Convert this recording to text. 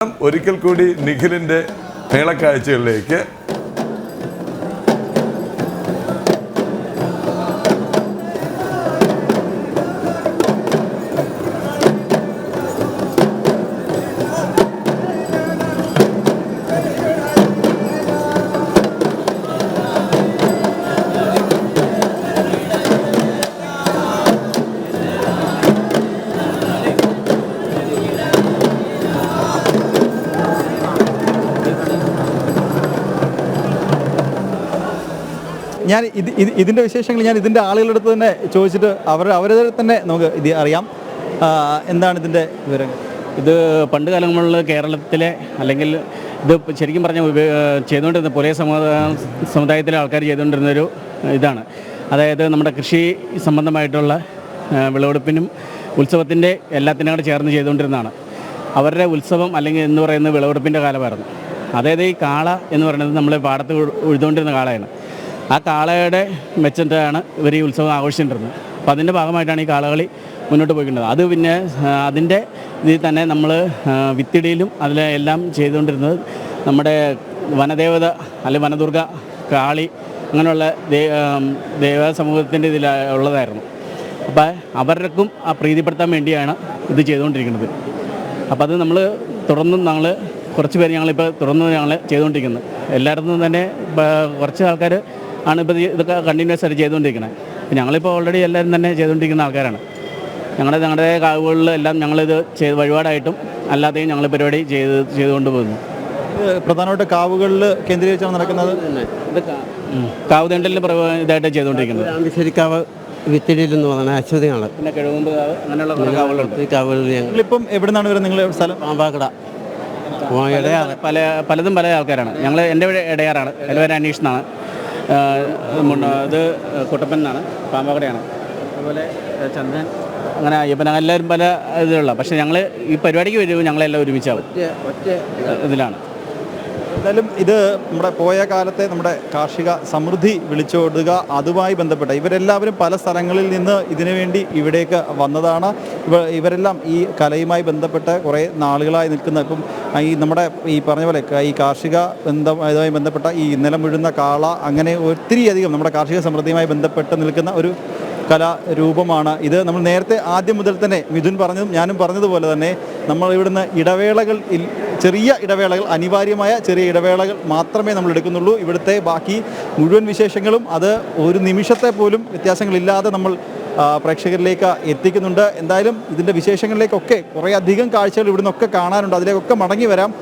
ഒരിക്കൽ കൂടി നിഖിലിന്റെ മേളക്കാഴ്ചകളിലേക്ക് ഞാൻ ഇത് ഇത് ഇതിന്റെ വിശേഷങ്ങൾ ഞാൻ ഇതിന്റെ ആളുകളുടെ അടുത്ത് തന്നെ ചോദിച്ചിട്ട് അവർ അവരെ തന്നെ നമുക്ക് ഇത് അറിയാം. എന്താണ് ഇതിന്റെ വിവരങ്ങൾ? ഇത് പണ്ട് കാലങ്ങളിൽ കേരളത്തിലെ അല്ലെങ്കിൽ ഇത് ശരിക്കും പറഞ്ഞാൽ ചെയ്തുകൊണ്ടിരുന്ന പുലയ സമുദായ സമുദായത്തിലെ ആൾക്കാർ ചെയ്തുകൊണ്ടിരുന്നൊരു ഇതാണ്. അതായത് നമ്മുടെ കൃഷി സംബന്ധമായിട്ടുള്ള വിളവെടുപ്പിനും ഉത്സവത്തിന്റെ എല്ലാത്തിനും കൂടെ ചേർന്ന് ചെയ്തുകൊണ്ടിരുന്നതാണ്. അവരുടെ ഉത്സവം അല്ലെങ്കിൽ എന്ന് പറയുന്നത് വിളവെടുപ്പിന്റെ കാലമായിരുന്നു. അതായത് ഈ കാള എന്ന് പറയുന്നത് നമ്മൾ പാടത്ത് ഉഴു- ഉഴുതുകൊണ്ടിരുന്ന കാളയാണ്. ആ കാളയുടെ മെച്ചന്റെയാണ് ഇവർ ഈ ഉത്സവം ആഘോഷിച്ചിട്ടുള്ളത് അപ്പോൾ അതിന്റെ ഭാഗമായിട്ടാണ് ഈ കാളകളി മുന്നോട്ട് പോയിട്ടുണ്ടത് അത് പിന്നെ അതിന്റെ ഇതിൽ തന്നെ നമ്മൾ വിത്തിടിയിലും അതിലെ എല്ലാം ചെയ്തുകൊണ്ടിരുന്നത് നമ്മുടെ വനദേവത അല്ലെങ്കിൽ വനദുർഗ കാളി അങ്ങനെയുള്ള ദേവ സമൂഹത്തിന്റെ ഇതിൽ ഉള്ളതായിരുന്നു. അപ്പോൾ അവർക്കും ആ പ്രീതിപ്പെടുത്താൻ വേണ്ടിയാണ് ഇത് ചെയ്തുകൊണ്ടിരിക്കുന്നത്. അപ്പോൾ അത് നമ്മൾ തുടർന്നും ഞങ്ങൾ കുറച്ച് പേര് ഞങ്ങളിപ്പോൾ തുടർന്ന് ഞങ്ങൾ ചെയ്തുകൊണ്ടിരിക്കുന്നത് എല്ലായിടത്തും തന്നെ കുറച്ച് ആൾക്കാർ ആണ് ഇപ്പോൾ ഇതൊക്കെ കണ്ടിന്യൂസ് ആയിട്ട് ചെയ്തുകൊണ്ടിരിക്കുന്നത് അപ്പോൾ ഞങ്ങളിപ്പോൾ ഓൾറെഡി എല്ലാവരും തന്നെ ചെയ്തുകൊണ്ടിരിക്കുന്ന ആൾക്കാരാണ്. ഞങ്ങളുടെ ഞങ്ങളുടെ കാവുകളിലെല്ലാം ഞങ്ങളിത് ചെയ്ത് വഴിപാടായിട്ടും അല്ലാതെയും ഞങ്ങൾ പരിപാടി ചെയ്ത് ചെയ്തുകൊണ്ട് പോകുന്നു. പ്രധാനമായിട്ട് കാവുകളിൽ കേന്ദ്രീകരിച്ചാണ് നടക്കുന്നത്? കാവ് കാവുതണ്ടലിൽ ഇതായിട്ട് ചെയ്തുകൊണ്ടിരിക്കുന്നത്. രാമശ്ശേരിക്കാവ് വിത്തിരിയിൽ എന്ന് പറഞ്ഞ അശ്വതിയാണ്. പിന്നെ കിഴവുമ്പ് കാവ് അങ്ങനെയുള്ള കുറേ കാവുകളുണ്ട്. കാവുകളിൽ ഞങ്ങളിപ്പം എവിടെ നിന്നാണ് വരുന്നത്? നിങ്ങൾ സ്ഥലം? പാമ്പാക്കട. പല പലതും പല ആൾക്കാരാണ്. ഞങ്ങൾ എന്റെ ഇടയാറാണ്. എന്റെ പേര് അനീഷ് എന്നാണ്. ഇത് കുട്ടപ്പൻ എന്നാണ് പാമ്പാക്കടയാണ് അതുപോലെ ചന്ദൻ ചന്ദ്രൻ. അങ്ങനെ അയ്യപ്പൻ എല്ലാവരും പല ഇതിലുള്ള പക്ഷേ ഞങ്ങൾ ഈ പരിപാടിക്ക് വരുമ്പോൾ ഞങ്ങളെല്ലാം ഒരുമിച്ചാവും. ഇതിലാണ്. എന്തായാലും ഇത് നമ്മുടെ പോയ കാലത്തെ നമ്മുടെ കാർഷിക സമൃദ്ധി വിളിച്ചോടുക അതുമായി ബന്ധപ്പെട്ട ഇവരെല്ലാവരും പല സ്ഥലങ്ങളിൽ നിന്ന് ഇതിനു വേണ്ടി ഇവിടേക്ക് വന്നതാണ്. ഇവ ഇവരെല്ലാം ഈ കലയുമായി ബന്ധപ്പെട്ട് കുറേ നാളുകളായി നിൽക്കുന്ന ഇപ്പം ഈ നമ്മുടെ ഈ പറഞ്ഞ പോലെ ഈ കാർഷിക ബന്ധം ഇതുമായി ബന്ധപ്പെട്ട ഈ നിലം വീഴുന്ന കാള അങ്ങനെ ഒത്തിരി അധികം നമ്മുടെ കാർഷിക സമൃദ്ധിയുമായി ബന്ധപ്പെട്ട് നിൽക്കുന്ന ഒരു കലാരൂപമാണ് ഇത്. നമ്മൾ നേരത്തെ ആദ്യം മുതൽ തന്നെ മിഥുൻ പറഞ്ഞതും ഞാനും പറഞ്ഞതുപോലെ തന്നെ നമ്മൾ ഇവിടുന്ന് ഇടവേളകൾ ചെറിയ ഇടവേളകൾ അനിവാര്യമായ ചെറിയ ഇടവേളകൾ മാത്രമേ നമ്മൾ എടുക്കുന്നുള്ളൂ. ഇവിടുത്തെ ബാക്കി മുഴുവൻ വിശേഷങ്ങളും അത് ഒരു നിമിഷത്തെ പോലും വ്യത്യാസങ്ങളില്ലാതെ നമ്മൾ പ്രേക്ഷകരിലേക്ക് എത്തിക്കുന്നുണ്ട്. എന്തായാലും ഇതിന്റെ വിശേഷങ്ങളിലേക്കൊക്കെ കുറേ അധികം കാഴ്ചകൾ ഇവിടുന്നൊക്കെ കാണാനുണ്ട്. അതിലേക്കൊക്കെ മടങ്ങി വരാം.